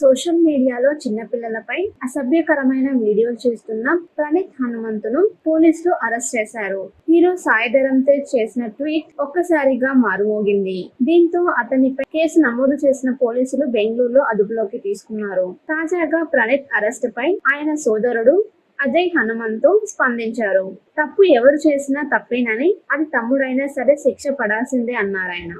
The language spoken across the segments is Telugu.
సోషల్ మీడియాలో చిన్నపిల్లలపై అసభ్యకరమైన వీడియోలు చేస్తున్న ప్రణీత్ హనుమంతును పోలీసులు అరెస్ట్ చేశారు. హీరో సాయి ధరమ్ తేజ్ చేసిన ట్వీట్ ఒక్కసారిగా మారుమోగింది. దీంతో అతనిపై కేసు నమోదు చేసిన పోలీసులు బెంగళూరులో అదుపులోకి తీసుకున్నారు. తాజాగా ప్రణీత్ అరెస్ట్ పై ఆయన సోదరుడు అజయ్ హనుమంతు స్పందించారు. తప్పు ఎవరు చేసినా తప్పేనని అది తమ్ముడైనా సరే శిక్ష పడాల్సిందే అన్నారాయన.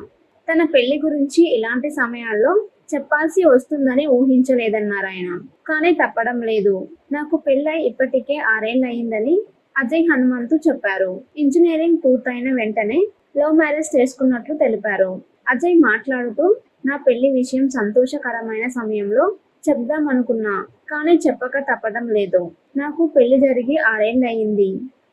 తన పెళ్ళి గురించి ఇలాంటి సమయాల్లో చెప్పాల్సి వస్తుందని ఊహించలేదన్నారాయన కానీ తప్పడం లేదు. నాకు పెళ్ళై ఇప్పటికే ఆరేళ్ళయిందని అజయ్ హనుమంతు చెప్పారు. ఇంజనీరింగ్ పూర్తయిన వెంటనే లవ్ మ్యారేజ్ చేసుకున్నట్లు తెలిపారు. అజయ్ మాట్లాడుతూ నా పెళ్ళి విషయం సంతోషకరమైన సమయంలో చెప్దాం అనుకున్నా కానీ చెప్పక తప్పడం లేదు. నాకు పెళ్ళి జరిగి ఆరేళ్ళయింది.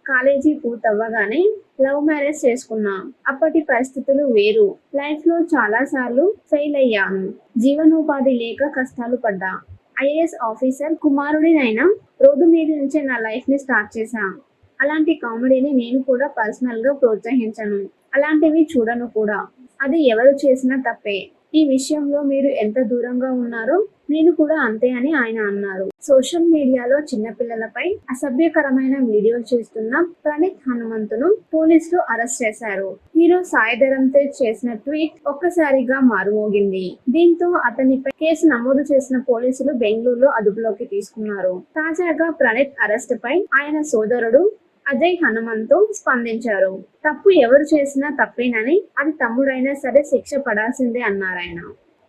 కాలేజీ పూర్తవ్వగానే లవ్ మ్యారేజ్ చేసుకున్నా. అప్పటి పరిస్థితులు వేరు. లైఫ్లో చాలా సార్లు ఫెయిల్ అయ్యాను. జీవనోపాధి లేక కష్టాలు పడ్డా. ఐఏఎస్ ఆఫీసర్ కుమారుడినైనా రోడ్డు మీద నుంచే నా లైఫ్ని స్టార్ట్ చేశా. అలాంటి కామెడీని నేను కూడా పర్సనల్గా ప్రోత్సహించను. అలాంటివి చూడను కూడా. అది ఎవరు చేసినా తప్పే. ఈ విషయంలో మీరు ఎంత దూరంగా ఉన్నారో నేను కూడా అంతే అని ఆయన అన్నారు. సోషల్ మీడియాలో చిన్నపిల్లలపై అసభ్యకరమైన వీడియోలు చేస్తున్న ప్రణీత్ హనుమంతును పోలీసులు అరెస్ట్ చేశారు. హీరో సాయి ధరమ్ తేజ్ చేసిన ట్వీట్ ఒక్కసారిగా మారుమోగింది. దీంతో అతనిపై కేసు నమోదు చేసిన పోలీసులు బెంగళూరులో అదుపులోకి తీసుకున్నారు. తాజాగా ప్రణీత్ అరెస్ట్ పై ఆయన సోదరుడు అజయ్ హనుమంతో స్పందించారు. తప్పు ఎవరు చేసినా తప్పేనని అది తమ్ముడైనా సరే శిక్ష పడాల్సిందే అన్నారాయన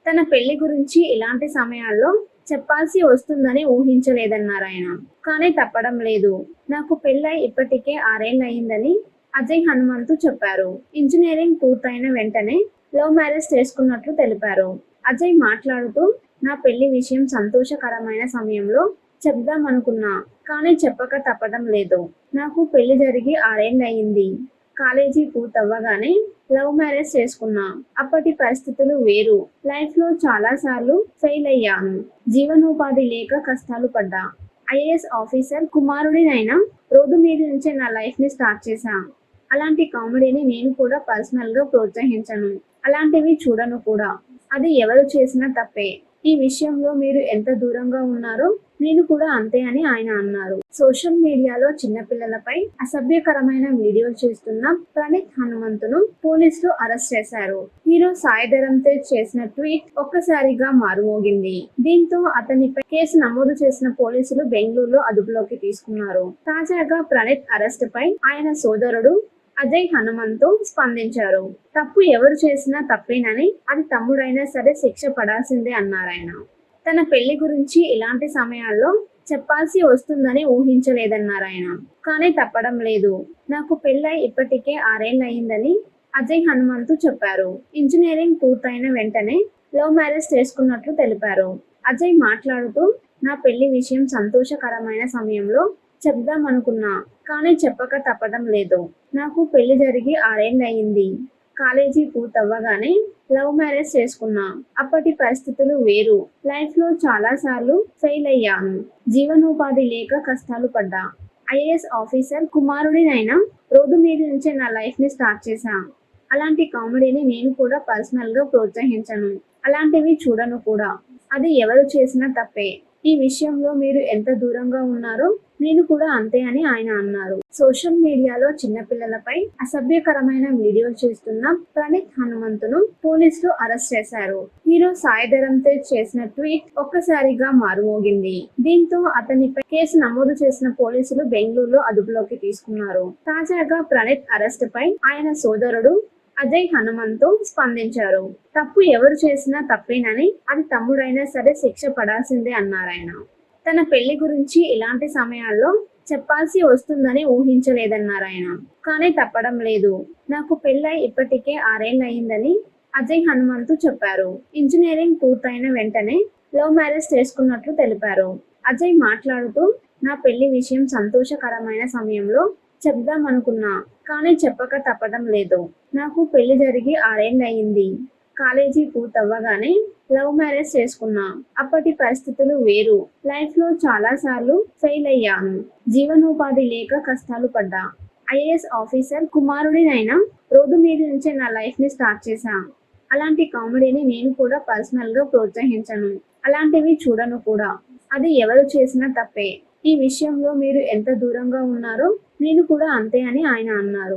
తన పెళ్ళి గురించి ఇలాంటి సమయాల్లో చెప్పాల్సి వస్తుందని ఊహించలేదన్నారాయన కానీ తప్పడం లేదు. నాకు పెళ్ళై ఇప్పటికే ఆరేళ్ళయిందని అజయ్ హనుమంతు చెప్పారు. ఇంజనీరింగ్ పూర్తయిన వెంటనే లవ్ మ్యారేజ్ చేసుకున్నట్లు తెలిపారు. అజయ్ మాట్లాడుతూ నా పెళ్ళి విషయం సంతోషకరమైన సమయంలో చెప్దాం అనుకున్నా కానీ చెప్పక తప్పడం లేదు. నాకు పెళ్ళి జరిగి ఆరేళ్ళయింది కాలేజీ పూర్తవ్వగానే లవ్ మ్యారేజ్ చేసుకున్నా. అప్పటి పరిస్థితులు వేరు. లైఫ్లో చాలా సార్లు ఫెయిల్ అయ్యాను. జీవనోపాధి లేక కష్టాలు పడ్డా. ఐఏఎస్ ఆఫీసర్ కుమారుడినైనా రోడ్డు మీద నుంచే నా లైఫ్ని స్టార్ట్ చేశా. అలాంటి కామెడీని నేను కూడా పర్సనల్గా ప్రోత్సహించను. అలాంటివి చూడను కూడా. అది ఎవరు చేసినా తప్పే. ఈ విషయంలో మీరు ఎంత దూరంగా ఉన్నారో నేను కూడా అంతే అని ఆయన అన్నారు. సోషల్ మీడియాలో చిన్నపిల్లలపై అసభ్యకరమైన వీడియోలు చేస్తున్న ప్రణీత్ హనుమంతును పోలీసులు అరెస్ట్ చేశారు. హీరో సాయి ధరమ్ తేజ్ చేసిన ట్వీట్ ఒక్కసారిగా మారుమోగింది. దీంతో అతనిపై కేసు నమోదు చేసిన పోలీసులు బెంగళూరులో అదుపులోకి తీసుకున్నారు. తాజాగా ప్రణీత్ అరెస్ట్ పై ఆయన సోదరుడు అజయ్ హనుమంతు స్పందించారు. తప్పు ఎవరు చేసినా తప్పేనని అది తమ్ముడైనా సరే శిక్ష పడాల్సిందే అన్నారాయన తన పెళ్ళి గురించి ఇలాంటి సమయాల్లో చెప్పాల్సి వస్తుందని ఊహించలేదన్నారాయన కానీ తప్పడం లేదు. నాకు పెళ్ళై ఇప్పటికే ఆరేళ్ళయిందని అజయ్ హనుమంతు చెప్పారు. ఇంజనీరింగ్ పూర్తయిన వెంటనే లవ్ మ్యారేజ్ చేసుకున్నట్లు తెలిపారు. అజయ్ మాట్లాడుతూ నా పెళ్ళి విషయం సంతోషకరమైన సమయంలో చెప్దాం అనుకున్నా కానీ చెప్పక తప్పడం లేదు. నాకు పెళ్ళి జరిగి ఆరేళ్ళయింది కాలేజీ పూర్తవ్వగానే లవ్ మ్యారేజ్ చేసుకున్నా. అప్పటి పరిస్థితులు వేరు. లైఫ్లో చాలా సార్లు ఫెయిల్ అయ్యాను. జీవనోపాధి లేక కష్టాలు పడ్డా. ఐఏఎస్ ఆఫీసర్ కుమారుడినైనా రోడ్డు మీద నుంచే నా లైఫ్ని స్టార్ట్ చేశా. అలాంటి కామెడీని నేను కూడా పర్సనల్గా ప్రోత్సహించను. అలాంటివి చూడను కూడా. అది ఎవరు చేసినా తప్పే. ఈ విషయంలో మీరు ఎంత దూరంగా ఉన్నారో నేను కూడా అంతే అని ఆయన అన్నారు. సోషల్ మీడియాలో చిన్నపిల్లలపై అసభ్యకరమైన వీడియోలు చేస్తున్న ప్రణీత్ హనుమంతును పోలీసులు అరెస్ట్ చేశారు. హీరో సాయి ధరమ్ తేజ్ చేసిన ట్వీట్ ఒక్కసారిగా మారుమోగింది. దీంతో అతనిపై కేసు నమోదు చేసిన పోలీసులు బెంగళూరులో అదుపులోకి తీసుకున్నారు. తాజాగా ప్రణీత్ అరెస్ట్ పై ఆయన సోదరుడు అజయ్ హనుమంతో స్పందించారు. తప్పు ఎవరు చేసినా తప్పేనని అది తమ్ముడైనా సరే శిక్ష పడాల్సిందే అన్నారాయన తన పెళ్ళి గురించి ఇలాంటి సమయాల్లో చెప్పాల్సి వస్తుందని ఊహించలేదన్నారాయన కానీ తప్పడం లేదు. నాకు పెళ్ళై ఇప్పటికే ఆరేళ్ళయిందని అజయ్ హనుమంతు చెప్పారు. ఇంజనీరింగ్ పూర్తయిన వెంటనే లవ్ మ్యారేజ్ చేసుకున్నట్లు తెలిపారు. అజయ్ మాట్లాడుతూ నా పెళ్ళి విషయం సంతోషకరమైన సమయంలో చెప్దాం అనుకున్నా కానీ చెప్పక తప్పడం లేదు. నాకు పెళ్ళి జరిగి ఆరేళ్ళయింది కాలేజీ పూర్తవ్వగానే లవ్ మ్యారేజ్ చేసుకున్నా. అప్పటి పరిస్థితులు వేరు. లైఫ్లో చాలా సార్లు ఫెయిల్ అయ్యాను. జీవనోపాధి లేక కష్టాలు పడ్డా. ఐఏఎస్ ఆఫీసర్ కుమారుడినైనా రోడ్డు మీద నుంచే నా లైఫ్ని స్టార్ట్ చేశా. అలాంటి కామెడీని నేను కూడా పర్సనల్గా ప్రోత్సహించను. అలాంటివి చూడను కూడా. అది ఎవరు చేసినా తప్పే. ఈ విషయంలో మీరు ఎంత దూరంగా ఉన్నారో నేను కూడా అంతే అని ఆయన అన్నారు.